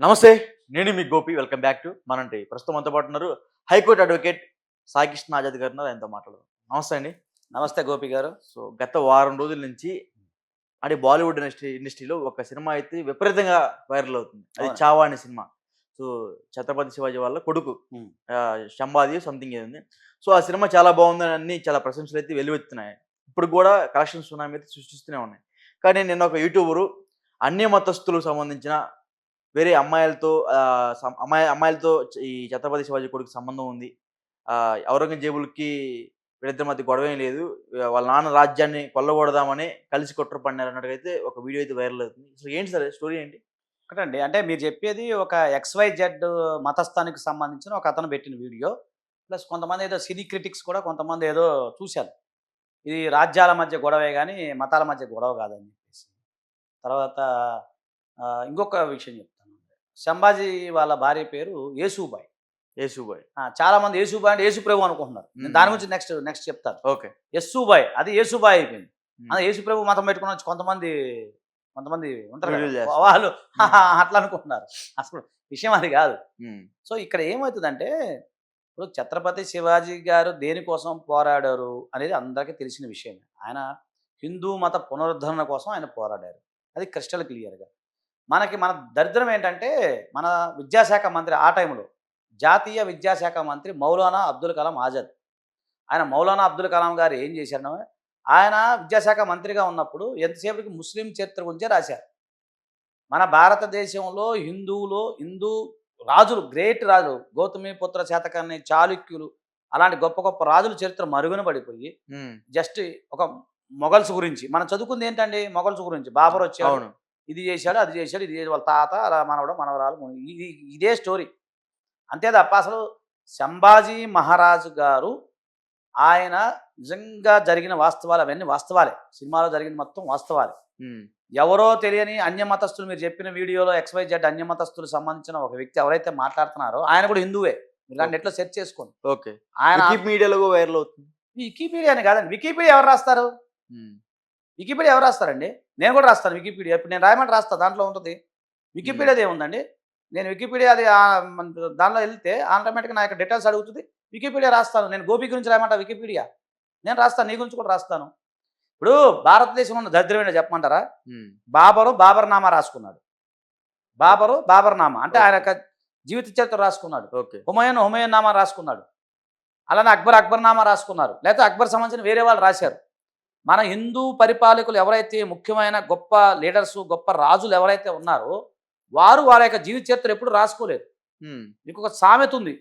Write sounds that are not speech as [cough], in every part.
నమస్తే నేను మీ గోపి. వెల్కమ్ బ్యాక్ టు మనంటి. ప్రస్తుతం అంతా పాటు ఉన్నారు హైకోర్టు అడ్వకేట్ సాయికృష్ణ ఆజాద్ గారు ఉన్నారు. ఆయనతో మాట్లాడదాం. నమస్తే అండి. నమస్తే గోపి గారు. సో గత వారం రోజుల నుంచి అంటే బాలీవుడ్ ఇండస్ట్రీ ఇండస్ట్రీలో ఒక సినిమా అయితే విపరీతంగా వైరల్ అవుతుంది. అది. చావా అనే సినిమా. సో ఛత్రపతి శివాజీ వాళ్ళ కొడుకు శంభాది సంథింగ్ ఏది సో ఆ సినిమా చాలా బాగుందని అన్ని చాలా ప్రశంసలు అయితే వెలువెత్తున్నాయి. ఇప్పుడు కూడా కలెక్షన్ సునామీ అయితే సృష్టిస్తూనే ఉన్నాయి. కానీ నిన్న ఒక యూట్యూబరు అన్య మతస్థులకు సంబంధించిన వేరే అమ్మాయిలతో అమ్మాయి అమ్మాయిలతో ఈ ఛత్రపతి శివాజీ కొడుకు సంబంధం ఉంది. ఔరంగజేబులకి వీళ్ళిద్దరి మధ్య గొడవేం లేదు. వాళ్ళ నాన్న రాజ్యాన్ని కొల్లగొడదామని కలిసి కుట్ర పడినారు అన్నట్టుగా అయితే ఒక వీడియో అయితే వైరల్ అవుతుంది. సో ఏంటి సరే స్టోరీ ఏంటి? ఒకటండి. అంటే మీరు చెప్పేది ఒక ఎక్స్వై జెడ్ మతస్థానికి సంబంధించిన ఒక అతను పెట్టిన వీడియో. ప్లస్ కొంతమంది ఏదో సినీ క్రిటిక్స్ కూడా కొంతమంది ఏదో చూశారు. ఇది రాజ్యాల మధ్య గొడవే కానీ మతాల మధ్య గొడవ కాదని చెప్పేసి. తర్వాత ఇంకొక విషయం చెప్తాను సంభాజీ వాళ్ళ భార్య పేరు యేసుబాయ్. యేసుబాయ్. ఆ, చాలా మంది యేసుబాయ్ అంటే యేసు ప్రభు అనుకుంటున్నారు. నేను దాని గురించి నెక్స్ట్ నెక్స్ట్ చెప్తాను. ఓకే. యస్సుబాయ్ అది యేసుబాయ్ అయిపోయింది. Hmm. అదే యేసు ప్రభు మతం పెట్టుకుని వచ్చి కొంతమంది కొంతమంది ఉంటారు. వాళ్ళు. [laughs] అట్లా అనుకుంటున్నారు. అసలు విషయం అది కాదు. సో ఇక్కడ ఏమవుతుందంటే ఇప్పుడు ఛత్రపతి శివాజీ గారు దేనికోసం పోరాడారు అనేది అందరికీ తెలిసిన విషయమే. ఆయన హిందూ మత పునరుద్ధరణ కోసం ఆయన పోరాడారు. అది క్రిస్టల్ క్లియర్గా. మనకి మన దరిద్రం ఏంటంటే మన విద్యాశాఖ మంత్రి ఆ టైంలో జాతీయ విద్యాశాఖ మంత్రి మౌలానా అబ్దుల్ కలాం ఆజాద్. ఆయన మౌలానా అబ్దుల్ కలాం గారు ఏం చేశారు ఆయన విద్యాశాఖ మంత్రిగా ఉన్నప్పుడు ఎంతసేపటికి ముస్లిం చరిత్ర గురించే రాశారు. మన భారతదేశంలో హిందువులు హిందూ రాజులు గ్రేట్ రాజులు గౌతమి పుత్ర శాతకర్ణి చాళుక్యులు అలాంటి గొప్ప గొప్ప రాజుల చరిత్ర మరుగున పడిపోయి జస్ట్ ఒక మొఘల్స్ గురించి మనం చదువుకుంది ఏంటండి మొఘల్స్ గురించి? బాబర్ వచ్చాడు. అవును. ఇది చేశాడు అది చేశాడు ఇది చేశాడు. వాళ్ళ తాత అలా మనవడు మనవరాలు ఇది ఇదే స్టోరీ. అంతే తప్ప అసలు సంభాజీ మహారాజు గారు ఆయన నిజంగా జరిగిన వాస్తవాలు అవన్నీ వాస్తవాలే. సినిమాలో జరిగిన మొత్తం వాస్తవాలే. ఎవరో తెలియని అన్యమతస్తులు మీరు చెప్పిన వీడియోలో ఎక్స్వై జెడ్ అన్యమతస్తులు సంబంధించిన ఒక వ్యక్తి ఎవరైతే మాట్లాడుతున్నారో ఆయన కూడా హిందువే. మీరు దాన్ని నెట్లో సెర్చ్ చేసుకోండి. ఓకే. ఆయన మీడియాలో వైరల్ అవుతుంది. వికీపీడియా అని కాదండి. వికీపీడియా ఎవరు రాస్తారు. వికీపీడియా ఎవరు రాస్తారండి? నేను కూడా రాస్తాను వికీపీడియా. ఇప్పుడు నేను రాయమంటే రాస్తా దాంట్లో ఉంటుంది. వికీపీడియాది ఏముందండి? నేను వికీపీడియా అది దానిలో వెళ్తే ఆటోమేటిక్గా నా యొక్క డీటెయిల్స్ అడుగుతుంది. వికీపీడియా రాస్తాను. నేను గోపి గురించి రాయమంటా వికీపీడియా? నేను రాస్తాను. నీ గురించి కూడా రాస్తాను. ఇప్పుడు భారతదేశంలో ఉన్న దరిద్రమైన చెప్పమంటారా. బాబరు బాబర్ నామా రాసుకున్నాడు. బాబరు బాబర్ నామా అంటే ఆయన జీవిత చరిత్ర రాసుకున్నాడు. ఓకే. హుమయూన్ హుమయూన్ నామా రాసుకున్నాడు. అలానే అక్బర్ అక్బర్ నామా రాసుకున్నారు. లేకపోతే అక్బర్ సంబంధించిన వేరే వాళ్ళు రాశారు. మన హిందూ పరిపాలకులు ఎవరైతే ముఖ్యమైన గొప్ప లీడర్స్ గొప్ప రాజులు ఎవరైతే ఉన్నారో వారు వారి యొక్క జీవిత చరిత్ర ఎప్పుడు రాసుకోలేదు. మీకు ఒక సామెత ఉంది.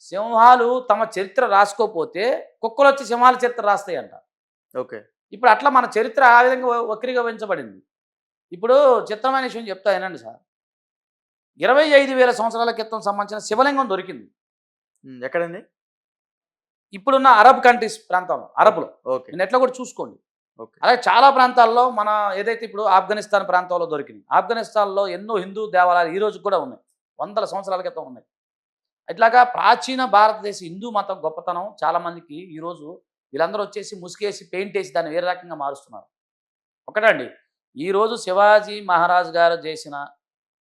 సింహాలు తమ చరిత్ర రాసుకోకపోతే కుక్కలు వచ్చి సింహాల చరిత్ర రాస్తాయంట. ఓకే. ఇప్పుడు అట్లా మన చరిత్ర ఆ విధంగా వక్రీకరించబడింది ఇప్పుడు చిత్రమైన విషయం చెప్తా వినండి సార్. ఇరవై ఐదు వేల సంవత్సరాల క్రితం సంబంధించిన శివలింగం దొరికింది. ఎక్కడండి? ఇప్పుడున్న అరబ్ కంట్రీస్ ప్రాంతంలో అరబ్లో ఓకే. నేను ఎట్లా కూడా చూసుకోండి. ఓకే. అలాగే చాలా ప్రాంతాల్లో మన ఏదైతే ఇప్పుడు ఆఫ్ఘనిస్తాన్ ప్రాంతంలో దొరికింది ఆఫ్ఘనిస్తాన్లో ఎన్నో హిందూ దేవాలయాలు ఈ రోజు కూడా ఉన్నాయి. వందల సంవత్సరాల క్రితం ఉన్నాయి. ఇట్లాగా ప్రాచీన భారతదేశ హిందూ మతం గొప్పతనం చాలా మందికి ఈరోజు వీళ్ళందరూ వచ్చేసి ముసుగేసి పెయింట్ వేసి దాన్ని వేరే రకంగా మారుస్తున్నారు. ఒకటండి ఈరోజు శివాజీ మహారాజ్ గారు చేసిన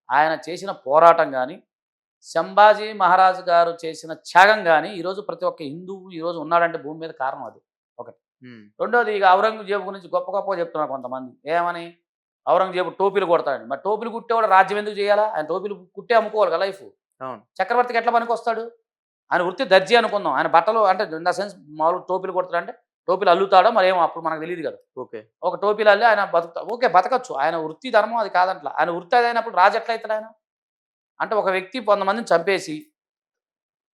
ఆయన చేసిన పోరాటం కానీ సంభాజీ మహారాజు గారు చేసిన త్యాగం కానీ ఈరోజు ప్రతి ఒక్క హిందువు ఈరోజు ఉన్నాడంటే భూమి మీద కారణం అది. ఉమ్. రెండోది ఇక ఔరంగజేబు గురించి గొప్ప గొప్పగా చెప్తున్నారు కొంతమంది. ఏమని? ఔరంగజేబు టోపీలు కొడతాడు మరి టోపీలు కుట్టేవాడు రాజ్యం ఎందుకు చేయాలా? ఆయన టోపీలు కుట్టే అమ్ముకోవాలి కదా లైఫ్. చక్రవర్తికి ఎట్లా పనికి వస్తాడు ఆయన వృత్తి దర్జీ అనుకుందాం. ఆయన బట్టలు అంటే ఇన్ ద సెన్స్ మామూలు టోపీలు కొడతాడు అంటే టోపీలు అల్లుతాడో మరి ఏమో అప్పుడు మనకు తెలియదు కదా. ఓకే. ఒక టోపీలు అల్లి ఆయన బతుకుతా ఓకే బతకచ్చు. ఆయన వృత్తి ధర్మం అది కాదంట్లా. ఆయన వృత్తి అది అయినప్పుడు రాజు ఎట్లా అవుతాడు ఆయన? అంటే ఒక వ్యక్తి వంద మందిని చంపేసి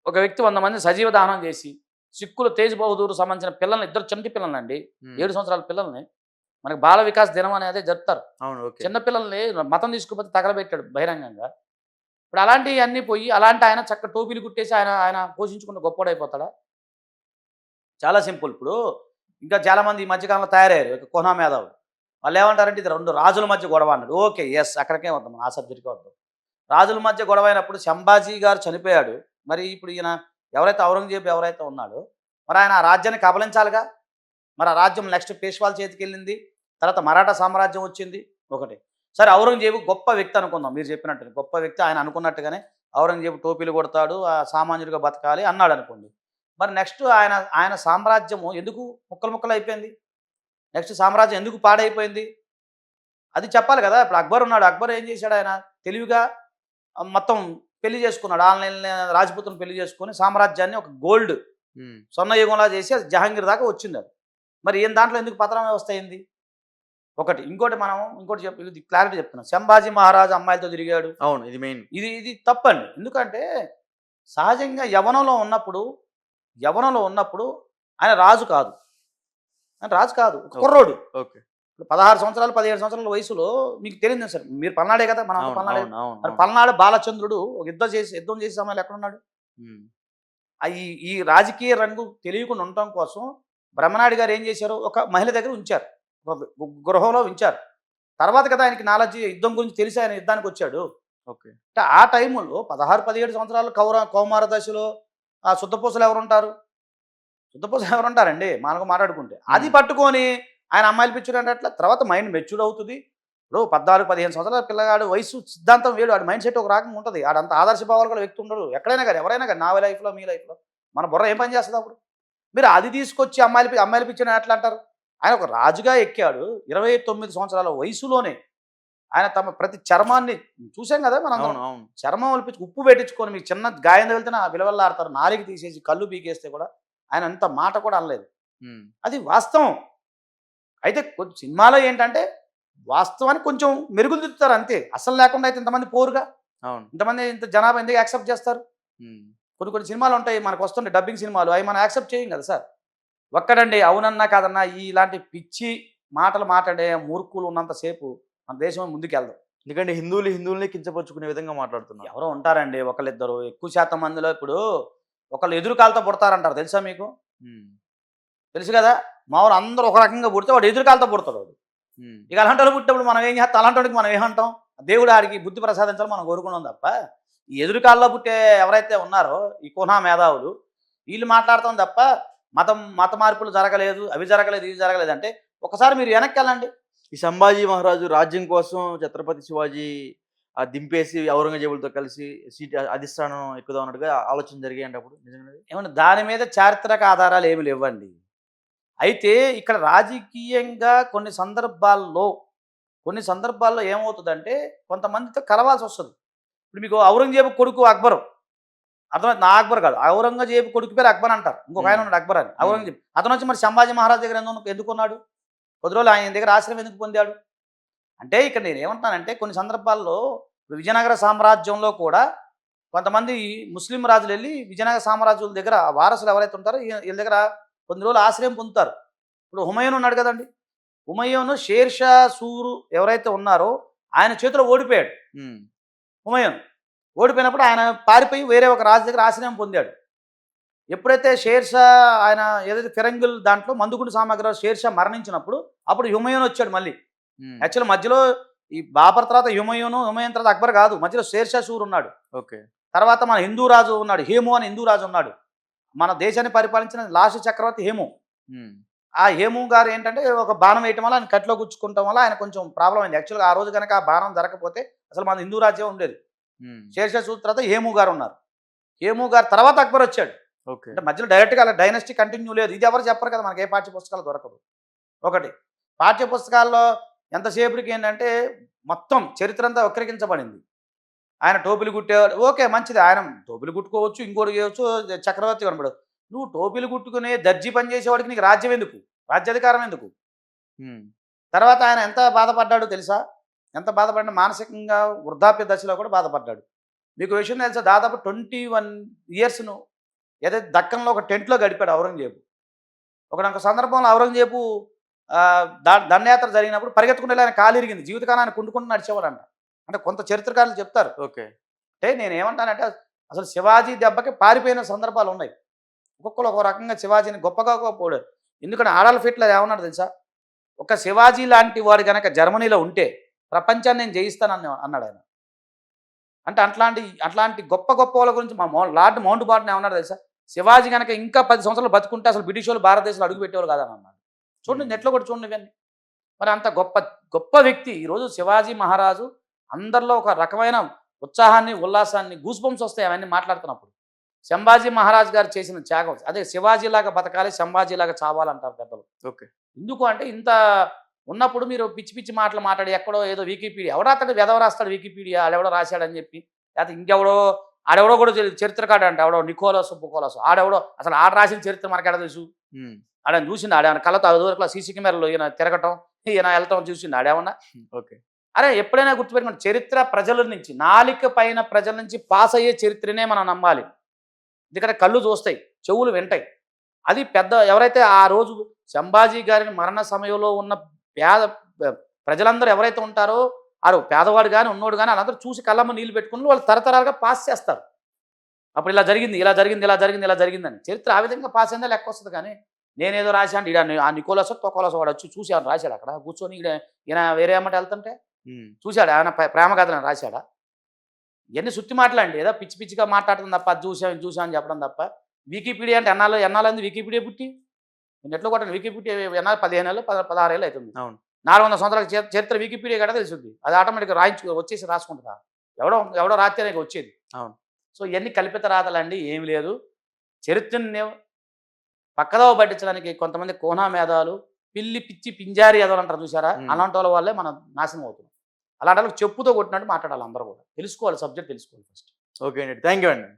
ఒక వ్యక్తి వంద మందిని సజీవ దహనం చేసి సిక్కులు తేజ్ బహదూర్ సంబంధించిన పిల్లల్ని ఇద్దరు చంటి పిల్లలండి. ఏడు సంవత్సరాల పిల్లల్ని మనకి బాల వికాస్ దినం అనేది జరుపుతారు. చిన్న పిల్లల్ని మతం తీసుకుపోతే తగలబెట్టాడు బహిరంగంగా. ఇప్పుడు అలాంటివి అన్నీ పోయి అలాంటి ఆయన చక్క టోపీలు కుట్టేసి ఆయన ఆయన పోషించుకున్న గొప్పడైపోతాడా? చాలా సింపుల్. ఇప్పుడు ఇంకా చాలా మంది ఈ మధ్యకాలంలో తయారయ్యారు ఇక కోనా మేధావులు. వాళ్ళు ఏమంటారంటే ఇది రెండు రాజుల మధ్య గొడవ అన్నాడు. ఓకే ఎస్ అక్కడికే వద్దాం ఆ సబ్జెక్ట్కే వద్దాం. రాజుల మధ్య గొడవ అయినప్పుడు సంభాజీ గారు చనిపోయాడు. మరి ఇప్పుడు ఈయన ఎవరైతే ఔరంగజేబు ఎవరైతే ఉన్నాడో మరి ఆయన ఆ రాజ్యాన్ని కబలించాలిగా? మరి ఆ రాజ్యం నెక్స్ట్ పేష్వాల్ చేతికి వెళ్ళింది తర్వాత మరాఠా సామ్రాజ్యం వచ్చింది ఒకటి. సరే ఔరంగజేబు గొప్ప వ్యక్తి అనుకుందాం. మీరు చెప్పినట్టు గొప్ప వ్యక్తి ఆయన అనుకున్నట్టుగానే ఔరంగజేబు టోపీలు కొడతాడు ఆ సామాన్యుడిగా బతకాలి అన్నాడు అనుకోండి. మరి నెక్స్ట్ ఆయన ఆయన సామ్రాజ్యము ఎందుకు ముక్కలు ముక్కలు అయిపోయింది? నెక్స్ట్ సామ్రాజ్యం ఎందుకు పాడైపోయింది? అది చెప్పాలి కదా. ఇప్పుడు అక్బర్ ఉన్నాడు. అక్బర్ ఏం చేశాడు ఆయన? తెలివిగా మొత్తం పెళ్ళి చేసుకున్నాడు. ఆన్లైన్ రాజపుత్రం పెళ్ళి చేసుకొని సామ్రాజ్యాన్ని ఒక గోల్డ్ ఉమ్, స్వర్ణ యుగంలా చేసి జహాంగీర్ దాకా వచ్చింది అది. మరి ఏం దాంట్లో ఎందుకు పతనం వ్యవస్థ అయింది? ఒకటి. ఇంకోటి మనం ఇంకోటి చెప్పి ఇది క్లారిటీ చెప్తున్నాం. సంభాజీ మహారాజు అమ్మాయిలతో తిరిగాడు. అవును. ఇది మెయిన్. ఇది ఇది తప్పండి. ఎందుకంటే సహజంగా యవనంలో ఉన్నప్పుడు యవనంలో ఉన్నప్పుడు ఆయన రాజు కాదు. ఆయన రాజు కాదు. కుర్రోడు. ఓకే. ఇప్పుడు పదహారు సంవత్సరాలు పదిహేడు సంవత్సరాల వయసులో మీకు తెలియదు సార్. మీరు పల్నాడే కదా మనం పల్నాడే. మరి. పల్నాడు బాలచంద్రుడు ఒక యుద్ధం చేసి యుద్ధం చేసే సమయంలో ఎక్కడున్నాడు? ఈ ఈ రాజకీయ రంగు తెలియకుండా ఉండటం కోసం బ్రహ్మనాయుడు గారు ఏం చేశారు? ఒక మహిళ దగ్గర ఉంచారు. గృహంలో ఉంచారు. తర్వాత కదా ఆయనకి నాలెడ్జ్ యుద్ధం గురించి తెలిసి ఆయన యుద్ధానికి వచ్చాడు. ఓకే. అంటే ఆ టైంలో పదహారు పదిహేడు సంవత్సరాలు కౌర కౌమార దశలో ఆ శుద్ధపూసలు ఎవరు ఉంటారు శుద్ధపూసలు ఎవరు ఉంటారండి మనకు మాట్లాడుకుంటే. అది. పట్టుకొని ఆయన అమ్మాయిలు పిచ్చుడు అంటే అట్లా తర్వాత మైండ్ మెచ్యూర్డ్ అవుతుంది. ఇప్పుడు పద్నాలుగు పదిహేను సంవత్సరాల పిల్లగాడు వయసు సిద్ధాంతం వేడు ఆడి మైండ్ సెట్ ఒక రకంగా ఉంటుంది. ఆడంత ఆదర్శ భావాలు కూడా వ్యక్తి ఉండడు. ఎక్కడైనా కానీ ఎవరైనా కానీ నా లైఫ్లో మీ లైఫ్లో మన బుర్ర ఏం పని చేస్తుంది అప్పుడు? మీరు అది తీసుకొచ్చి అమ్మాయిలు అమ్మాయిలు పిచ్చిన ఎట్లా అంటారు? ఆయన ఒక రాజుగా ఎక్కాడు. ఇరవై తొమ్మిది సంవత్సరాల వయసులోనే ఆయన తమ ప్రతి చర్మాన్ని చూసాం కదా మనం చర్మం ఒలిపించి ఉప్పు పెట్టించుకొని మీకు చిన్న గాయం తగిలితే ఆ విలువల్లాడతారు. నాలికి తీసేసి కళ్ళు పీకేస్తే కూడా ఆయన అంత మాట కూడా అనలేదు. అది వాస్తవం. అయితే కొంచెం సినిమాలో ఏంటంటే వాస్తవానికి కొంచెం మెరుగులు దిద్దుతారు అంతే. అసలు లేకుండా అయితే ఇంతమంది పోరుగా. అవును. ఇంతమంది ఇంత జనాభా ఎందుకు యాక్సెప్ట్ చేస్తారు? కొన్ని కొన్ని సినిమాలు ఉంటాయి మనకు వస్తుంటాయి డబ్బింగ్ సినిమాలు అవి మనం యాక్సెప్ట్ చేయం కదా సార్. ఒక్కడండి అవునన్నా కాదన్నా ఈ ఇలాంటి పిచ్చి మాటలు మాట్లాడే మూర్ఖులు ఉన్నంతసేపు మన దేశం ముందుకెళ్దాం. ఎందుకంటే హిందువులు హిందువుల్ని కించపరుచుకునే విధంగా మాట్లాడుతున్నారు. ఎవరో ఉంటారండి ఒకళ్ళిద్దరు. ఎక్కువ శాతం మందిలో ఇప్పుడు ఒకళ్ళు ఎదురు కాలుతో పుడతారంటారు. తెలుసా మీకు? తెలుసు కదా? మామూలు అందరూ ఒక రకంగా పుడితే వాడు ఎదురు కాలుతో పుడతాడు వాడు. ఇక అలాంటి పుట్టినప్పుడు మనం ఏం చేస్తాం? అలాంటి మనం ఏమంటాం దేవుడు ఆడికి బుద్ధి ప్రసాదించాలి మనం కోరుకున్నాం తప్ప ఈ ఎదురు కాల్లో పుట్టే ఎవరైతే ఉన్నారో ఈ కుహా మేధావులు వీళ్ళు మాట్లాడతాం తప్ప మతం మత మార్పులు జరగలేదు అవి జరగలేదు ఇవి జరగలేదు అంటే ఒకసారి మీరు వెనక్కి వెళ్ళండి. ఈ సంభాజీ మహారాజు రాజ్యం కోసం ఛత్రపతి శివాజీ ఆ దింపేసి ఔరంగజేబులతో కలిసి సీట్ అధిష్టానం ఎక్కుదాం అన్నట్టుగా ఆలోచన జరిగాయంటే అప్పుడు. నిజంగా ఏమన్నా దాని మీద చారిత్రక ఆధారాలు ఏమి లేవండి. అయితే ఇక్కడ రాజకీయంగా కొన్ని సందర్భాల్లో కొన్ని సందర్భాల్లో ఏమవుతుందంటే కొంతమందితో కలవాల్సి వస్తుంది. ఇప్పుడు మీకు ఔరంగజేబు కొడుకు అక్బరు. అర్థమైంది నా అక్బర్ కాదు. ఔరంగజేబు కొడుకు పేరు అక్బర్ అంటారు. ఇంకొక ఆయన ఉన్నాడు అక్బర్ అని. ఔరంగజేబు. అతను వచ్చి మరి సంభాజీ మహారాజ్ దగ్గర ఎందుకు ఎందుకున్నాడు కొద్ది రోజులు ఆయన దగ్గర ఆశ్రయం ఎందుకు పొందాడు? అంటే ఇక్కడ నేను ఏమంటానంటే కొన్ని సందర్భాల్లో విజయనగర సామ్రాజ్యంలో కూడా కొంతమంది ముస్లిం రాజులు వెళ్ళి విజయనగర సామ్రాజ్యుల దగ్గర వారసులు ఎవరైతే ఉంటారో వీళ్ళ దగ్గర కొన్ని రోజులు ఆశ్రయం పొందుతారు. ఇప్పుడు హుమయూన్ ఉన్నాడు కదండి. హుమయూన్ షేర్షా సూరు ఎవరైతే ఉన్నారో ఆయన చేతిలో ఓడిపోయాడు. హుమయూన్ ఓడిపోయినప్పుడు ఆయన పారిపోయి వేరే ఒక రాజు దగ్గర ఆశ్రయం పొందాడు. ఎప్పుడైతే షేర్షా ఆయన ఏదైతే ఫిరంగుల్ దాంట్లో మందుగుండు సామాగ్రి షేర్షా మరణించినప్పుడు అప్పుడు హుమయూన్ వచ్చాడు మళ్ళీ. యాక్చువల్ మధ్యలో ఈ బాబర్ తర్వాత హుమయూను హుమయూన్ తర్వాత అక్బర్ కాదు. మధ్యలో షేర్షా సూర్ ఉన్నాడు. ఓకే. తర్వాత మన హిందూ రాజు ఉన్నాడు. హేము అని హిందూ రాజు ఉన్నాడు. మన దేశాన్ని పరిపాలించిన లాస్ట్ చక్రవర్తి హేము. ఆ హేము గారు ఏంటంటే ఒక బాణం వేయటం వల్ల ఆయన కట్లో గుచ్చుకుంటాం వల్ల ఆయన కొంచెం ప్రాబ్లం అయింది. యాక్చువల్గా ఆ రోజు కనుక ఆ బాణం జరగకపోతే అసలు మన హిందూ రాజ్యం ఉండేది. సూద్ తర్వాత హేము గారు ఉన్నారు. హేము గారు తర్వాత అక్బర్ వచ్చాడు. ఓకే. అంటే మధ్యలో డైరెక్ట్గా అలా డైనస్టీ కంటిన్యూ లేదు. ఇది ఎవరు చెప్పరు కదా మనకి ఏ పాఠ్య పుస్తకాలు దొరకదు ఒకటి పాఠ్య పుస్తకాల్లో ఎంతసేపటికి ఏంటంటే మొత్తం చరిత్ర అంతా వక్రీకరించబడింది. ఆయన టోపీలు కుట్టేవాడు ఓకే మంచిది. ఆయన టోపీలు కుట్టుకోవచ్చు ఇంకోటి చేయవచ్చు చక్రవర్తి కనబడు నువ్వు టోపీలు కుట్టుకునే దర్జీ పని చేసేవాడికి నీకు రాజ్యం ఎందుకు? రాజ్యాధికారం ఎందుకు? తర్వాత ఆయన ఎంత బాధపడ్డాడో తెలుసా? ఎంత బాధపడిన మానసికంగా వృద్ధాప్య దశలో కూడా బాధపడ్డాడు. మీకు విషయం తెలుసా? దాదాపు ట్వంటీ వన్ ఇయర్స్ను ఏదైతే దక్కన్లో ఒక టెంట్లో గడిపాడు ఔరంగజేబు. ఒకనొక సందర్భంలో ఔరంగజేబు దా దండయాత్ర జరిగినప్పుడు పరిగెత్తుకుంటే ఆయన కాలు ఇరిగింది జీవితకాలం ఆయన కుంటుకుంటూ నడిచేవాడంట. అంటే కొంత చరిత్రకారులు చెప్తారు. ఓకే. అంటే నేను ఏమంటానంటే అసలు శివాజీ దెబ్బకి పారిపోయిన సందర్భాలు ఉన్నాయి. ఒక్కొక్కరు ఒక రకంగా శివాజీని గొప్పగా పోడారు. ఎందుకంటే ఆడాల ఫిట్లర్ ఏమన్నాడు తెలుసా? ఒక శివాజీ లాంటి వాడు గనక జర్మనీలో ఉంటే ప్రపంచాన్ని నేను జయిస్తానని అన్నాడు ఆయన. అంటే అట్లాంటి అట్లాంటి గొప్ప గొప్ప వాళ్ళ గురించి మా మౌ లార్డ్ మౌంట్ బాటన్ ఏమన్నాడు తెలుసా? శివాజీ కనుక ఇంకా పది సంవత్సరాలు బతుకుంటే అసలు బ్రిటిష్ వాళ్ళు భారతదేశంలో అడుగు పెట్టేవాళ్ళు కాదని అన్నాడు. చూడండి నెట్లో కూడా చూడండి ఇవన్నీ. మరి అంత గొప్ప గొప్ప వ్యక్తి ఈరోజు శివాజీ మహారాజు అందరిలో ఒక రకమైన ఉత్సాహాన్ని ఉల్లాసాన్ని గూస్బంప్స్ వస్తాయి అవన్నీ మాట్లాడుతున్నప్పుడు. సంభాజీ మహారాజ్ గారు చేసిన త్యాగం అదే శివాజీలాగా బతకాలి సంభాజీలాగా చావాలంటారు పెద్దలు. ఓకే. ఎందుకు అంటే ఇంత ఉన్నప్పుడు మీరు పిచ్చి పిచ్చి మాటలు మాట్లాడి ఎక్కడో ఏదో వికీపీడియా ఎవడో అతడు వెదవ రాస్తాడు వికీపీడియా ఆడెవడో రాశాడని చెప్పి లేకపోతే ఇంకెవడో ఆడెవడో కూడా చరిత్రకాడు అంట ఎవడో నికోలస్ బుకోలస్ ఆడెవడో అసలు ఆడ రాసిన చరిత్ర మనకి ఎడ తెలుసు? ఉమ్, ఆడ చూసింది ఆడ కళ్ళతో అదివరకు సీసీ కెమెరాలో ఈయన తిరగటం ఈయన వెళ్తాం చూసింది ఆడేమన్నా? ఓకే. అరే ఎప్పుడైనా గుర్తుపెట్టుకోండి చరిత్ర ప్రజల నుంచి నాలిక పైన ప్రజల నుంచి పాస్ అయ్యే చరిత్రనే మనం నమ్మాలి. ఎందుకంటే కళ్ళు చూస్తాయి చెవులు వింటాయి. అది పెద్ద ఎవరైతే ఆ రోజు సంభాజీ గారిని మరణ సమయంలో ఉన్న పేద ప్రజలందరూ ఎవరైతే ఉంటారో ఆరు పేదవాడు కానీ ఉన్నోడు కానీ వాళ్ళందరూ చూసి కళ్ళమ్మ నీళ్ళు పెట్టుకుని వాళ్ళు తరతరాలుగా పాస్ చేస్తారు. అప్పుడు ఇలా జరిగింది ఇలా జరిగింది ఇలా జరిగింది ఇలా జరిగిందని. చరిత్ర ఆ విధంగా పాస్ అయిందా లెక్క వస్తుంది కానీ నేనేదో రాశాను ఈడ ఆ నికోలసో తొకోలసో వాడు వచ్చి చూసి ఆయన రాశాడు అక్కడ? కూర్చొని ఈయన వేరే అమ్మట వెళ్తుంటే చూశాడా? ఆయన ప్ర- ప్రేమ కథలను రాశాడా? ఇవన్నీ సుత్తి మాటలండి ఏదో పిచ్చి పిచ్చిగా మాట్లాడటం తప్ప అది చూసాం చూసాం అని చెప్పడం తప్ప. వికీపీడియా అంటే ఎన్నాళ్ళు ఎన్నాళ్ళంది వికీపీడియా పుట్టి? నేను ఎట్లా కొట్టాను? వికీపీడియా ఎన్నాళ్ళు? పదిహేను ఏళ్ళు పద పదహారు ఏళ్ళు అవుతుంది. అవును. నాలుగు వందల సంవత్సరాల చరి- చరిత్ర వికీపీడియా కూడా తెలుస్తుంది అది ఆటోమేటిక్గా రాయించు వచ్చేసి రాసుకుంటుందా? ఎవడో ఎవడో రాస్తేనే ఇక వచ్చేది. అవును. సో ఇవన్నీ కల్పిత రాతలండి? ఏమి లేదు. చరిత్రని పక్కదవ పట్టించడానికి కొంతమంది కోనా మేధాలు పిల్లి పిచ్చి పింజారి ఎదవలు అంటారు చూసారా. అలాంటి వాళ్ళ వల్లే మనం నాశనం అవుతున్నాం. అలాంటి వాళ్ళకి చెప్పుతో కొట్టినట్టు మాట్లాడాలి అందరూ కూడా. తెలుసుకోవాలి సబ్జెక్ట్ తెలుసుకోవాలి ఫస్ట్. ఓకే అండి. థ్యాంక్ యూ అండి.